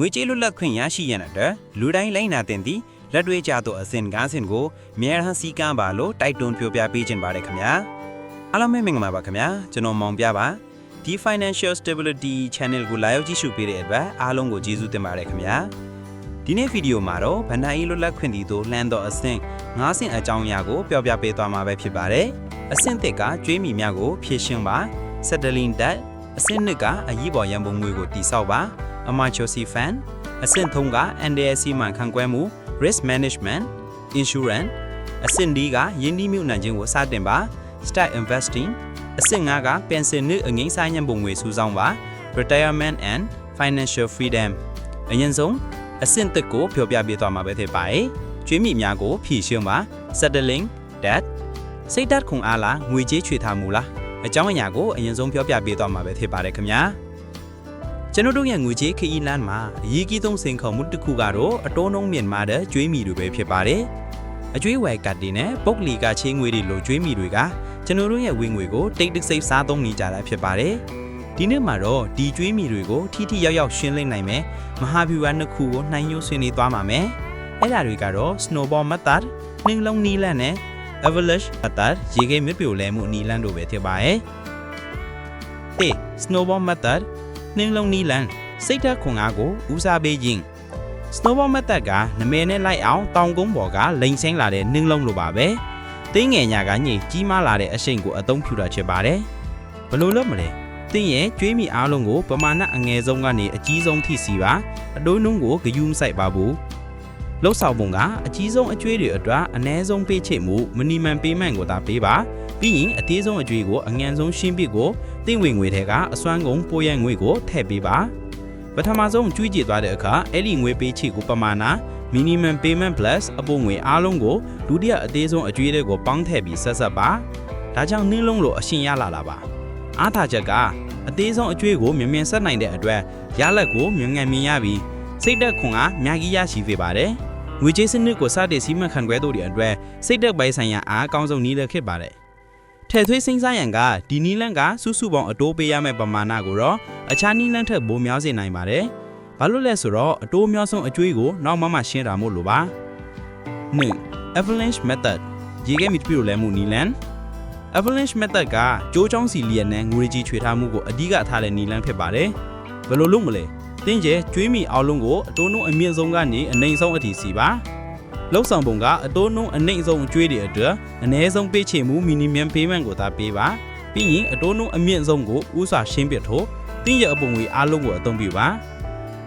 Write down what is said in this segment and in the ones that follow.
ငွေကြေးလွတ်လပ်ခွင့်ရရှိရန်အတွက်လူတိုင်းလိုက်နာတင်သည့်လက်တွေ့ကျသောအစဉ်ကားစဉ်ကိုအမြဲတမ်းစီကံပါလို့တိုက်တွန်းပြောပြပေးခြင်းပါတယ်ခင်ဗျာအားလုံးပဲမင်္ဂလာပါခင်ဗျာကျွန်တော်မောင်ပြပါဒီ Financial Stability Channel ကိုလာရောက်ကြည့်ရှုပေးတဲ့အတွက်အားလုံးကိုကျေးဇူးတင်ပါတယ်ခင်ဗျာဒီနေ့ဗီဒီယိုမှာတော့ဗန္ဒာအီလွတ်လပ်ခွင့်တည်သို့လှမ်းသောအဆင့်၅ဆင့်အကြောင်းအရာကိုပြောပြပေးသွားမှာပဲဖြစ်ပါတယ်အဆင့်တစ်ကကျွေးမိများကိုဖြည့်ရှင်းပါ settling debt အဆင့်နှစ်ကအရေးပေါ်ရန်ပုံငွေကိုတိစောက်ပါ emergency fund အဆင့်သုံးက NDSC မှခံကွဲမှု risk management insurance အဆင့်၄ကယင်းနှီးမြှုပ်နှံခြင်းကိုစတင်ပါ start investing အဆင့်၅ကပင်စင်နှင့်အငိမ့်ဆိုင်ရန်ပုံငွေစုဆောင်းပါ retirement and financial freedom အရင်ဆုံးအဆင့်တစ်ကိုပြောပြပေးသွားမှာပဲဖြစ်ပါတယ်ကျွေးမိများကိုဖြည့်ရှင်းပါ settling debt စိတ်ဓာတ်ခွန်အားလားငွေကြေးချွေထားမှုလားအကြောင်းအရာကိုအရင်ဆုံးပြောပြပေးသွားမှာပဲဖြစ်ပါတယ်ခင်ဗျာ ကျွန်တော်တို့ရဲ့ငွေကြေးခရီးလမ်းမှာအရေးကြီးဆုံးစိန်ခေါ်မှုတစ်ခုကတော့အတိုးနှုံးမြင့်မာတဲ့ကျွေးမိတွေပဲဖြစ်ပါတယ်အကျွေးဝယ်ကတ်တွေနဲ့ပုတ်လီကချေးငွေတွေလိုကျွေးမိတွေကကျွန်တော်တို့ရဲ့ဝင်ငွေကိုတိတ်တဆိတ်စားသုံးနေကြတာဖြစ်ပါတယ်ဒီနေ့မှာတော့ဒီကျွေးမိတွေကိုထိထိရောက်ရောက်ရှင်းလင်းနိုင်မယ်မဟာဗျူဟာနှစ်ခုကိုနှိုင်းယွဆွေးနွေးသွားမှာမယ်အဲ့ဒါတွေကတော့ snowball method နှင်းလုံးနီးလန့်နဲ့ avalanche method ရေခဲမြစ်ပြိုလဲမှုနီလန်းတို့ပဲဖြစ်ပါရဲ့။ A snowball method နှင်းလုံးနီလန်းစိတ်ဓာတ်ခွန်အားကိုဦးစားပေးခြင်း snowball method ကနမဲနဲ့လိုက်အောင်တောင်ကုန်းပေါ်ကလိန်ဆင်းလာတဲ့နှင်းလုံးလိုပါပဲ။တင်းငယ်ညာကညစ်ကြီးမားလာတဲ့အရှိန်ကိုအသုံးပြုတာဖြစ်ပါတယ်။ဘလို့လို့မလဲ။တင်းရဲ့ကျွေးမိအားလုံးကိုပမာဏအငယ်ဆုံးကနေအကြီးဆုံးထိစီပါအတိုးနှုံးကိုဂယုမဆိုင်ပါဘူး။ လှုပ်ဆောင်ပုံကအကြီးဆုံးအကျွေးတွေအတွက်အ ਨੇ ဆုံးပေးချေမှုမနီမန်ပေးမှန်ကိုသာပေးပါပြီးရင်အသေးဆုံးအကျွေးကိုအငန်ဆုံးရှင်းပစ်ကိုတင့်ဝင်ငွေထဲကအစွမ်းကုန်ပိုးရငွေကိုထည့်ပေးပါပထမဆုံးကျွေးကြည့်သွားတဲ့အခါအဲ့ဒီငွေပေးချေကိုပမာဏ minimum payment plus အပိုငွေအားလုံးကိုဒုတိယအသေးဆုံးအကျွေးတွေကိုပေါင်းထည့်ပြီးဆက်ဆက်ပါဒါကြောင့်နှင်းလုံးလိုအရှင်ရလာတာပါအားသာချက်ကအသေးဆုံးအကျွေးကိုမြင်မြင်ဆက်နိုင်တဲ့အတွက်ရလက်ကိုမြင်ငံမြင်ရပြီးစိတ်သက်ခွန်အားမြကြီးရရှိစေပါတယ် ငွေကြေးစနစ်ကိုစတင်စီမံခန့်ခွဲတို့တွေအတွက်စိတ်သက်ပိုင်းဆိုင်ရာအားအကောင်းဆုံးနည်းလည်းဖြစ်ပါတယ်ထည့်သွင်းစဉ်းစားရန်ကဒီနီလန့်ကစုစုပေါင်းအတိုးပေးရမယ့်ပမာဏကိုတော့အခြားနီလန့်ထက်ပိုများစေနိုင်ပါတယ်။ဘာလို့လဲဆိုတော့အတိုးများဆုံးအကျွေးကိုနောက်မှမှရှင်းတာမို့လို့ပါ။1 avalanche method ရေခဲမီတပြိုလဲမှုနီလန့် avalanche method ကကြိုးချောင်းစီလျက်နဲ့ငွေကြီးချွေထားမှုကိုအဓိကထားတဲ့နီလန့်ဖြစ်ပါတယ်။ဘယ်လိုလုပ်မလဲ။ တင်းကျဲကျွေးမီအောင်လုံးကိုအတိုးနှုံးအမြင့်ဆုံးကနေအနိုင်ဆုံးအထိစီပါ။လောက်ဆောင်ပုံကအတိုးနှုံးအနိုင်ဆုံးအကျွေးတွေအတွက်အ ਨੇ ဆုံးပေးချေမှု minimum payment ကိုသာပေးပါပြီးရင်အတိုးနှုံးအမြင့်ဆုံးကိုဥစွာရှင်းပြထို့တင်းရအပုံငွေအားလုံးကိုအသုံးပြုပါ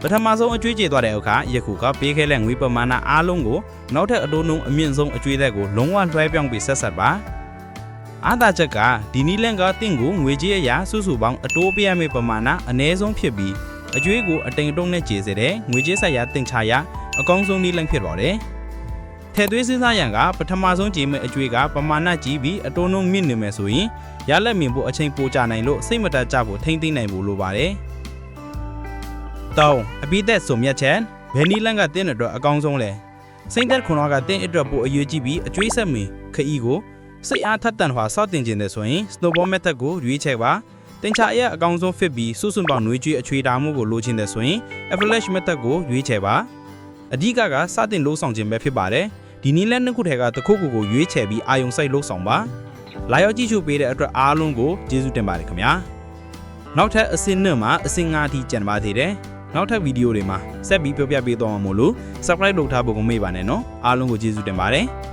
ပထမဆုံးအကျွေးကျေသွားတဲ့အခါယခုကပေးခဲ့တဲ့ငွေပမာဏအားလုံးကိုနောက်ထပ်အတိုးနှုံးအမြင့်ဆုံးအကျွေးတဲ့ကိုလုံးဝလွှဲပြောင်းပြီးဆက်ဆက်ပါအားသာချက်ကဒီနီလန်ကတင့်ကိုငွေကြေးအရာစုစုပေါင်းအတိုးပေးရမယ့်ပမာဏအ ਨੇ ဆုံးဖြစ်ပြီး အကျွေးကိုအတိမ်တုံးနဲ့ကျေစေတဲ့ငွေကြေးဆိုင်ရာတင်ချရာအကောင်းဆုံးနီလန်ဖြစ်ပါတယ်ထည့်သွင်းစဉ်းစားရန်ကပထမဆုံးကြည့်မဲ့အကျွေးကပမာဏကြီးပြီးအတိုးနှုံးမြင့်နေမယ်ဆိုရင်ရလက်မြင်ဖို့အချိန်ပိုကြနိုင်လို့စိတ်မတကြဖို့ထိမ့်သိမ့်နိုင်ဖို့လိုပါတယ်။တောင်းအပိသက်ဆိုမြတ်ချက်ဘယ်နီလန်ကတင်းအတွက်အကောင်းဆုံးလဲ။စိတ်သက်ခွန်တော်ကတင်းအတွက်ပိုအရေးကြီးပြီးအကျွေးဆက်မီခီကိုစိတ်အားထက်သန်စွာစောင့်တင်ခြင်းတဲ့ဆိုရင် snowball method ကိုရွေးချယ်ပါ။ တင်ချာအရဲ့အကောင်ဆုံး fit ပြီးစုစုပေါင်းနှွေးကြွေးအချွေတာမှုကိုလိုချင်တဲ့ဆိုရင် avalanche method ကိုရွေးချယ်ပါ။အဓိကကစတင်လို့ဆောင်ခြင်းပဲဖြစ်ပါတယ်။ဒီနည်းလမ်းနှစ်ခုထဲကတစ်ခုခုကိုရွေးချယ်ပြီးအာယုံစိုက်လို့ဆောင်ပါ။လာရောက်ကြည့်ရှုပေးတဲ့အတွက်အားလုံးကိုကျေးဇူးတင်ပါတယ်ခင်ဗျာ။နောက်ထပ်အစင်းနှစ်မှာအစင်း၅အထိကျန်ပါသေးတယ်။နောက်ထပ်ဗီဒီယိုတွေမှာဆက်ပြီးပြောပြပေးသွားမှာမို့လို့ subscribe လုပ်ထားဖို့ကိုမေ့ပါနဲ့နော်။အားလုံးကိုကျေးဇူးတင်ပါတယ်။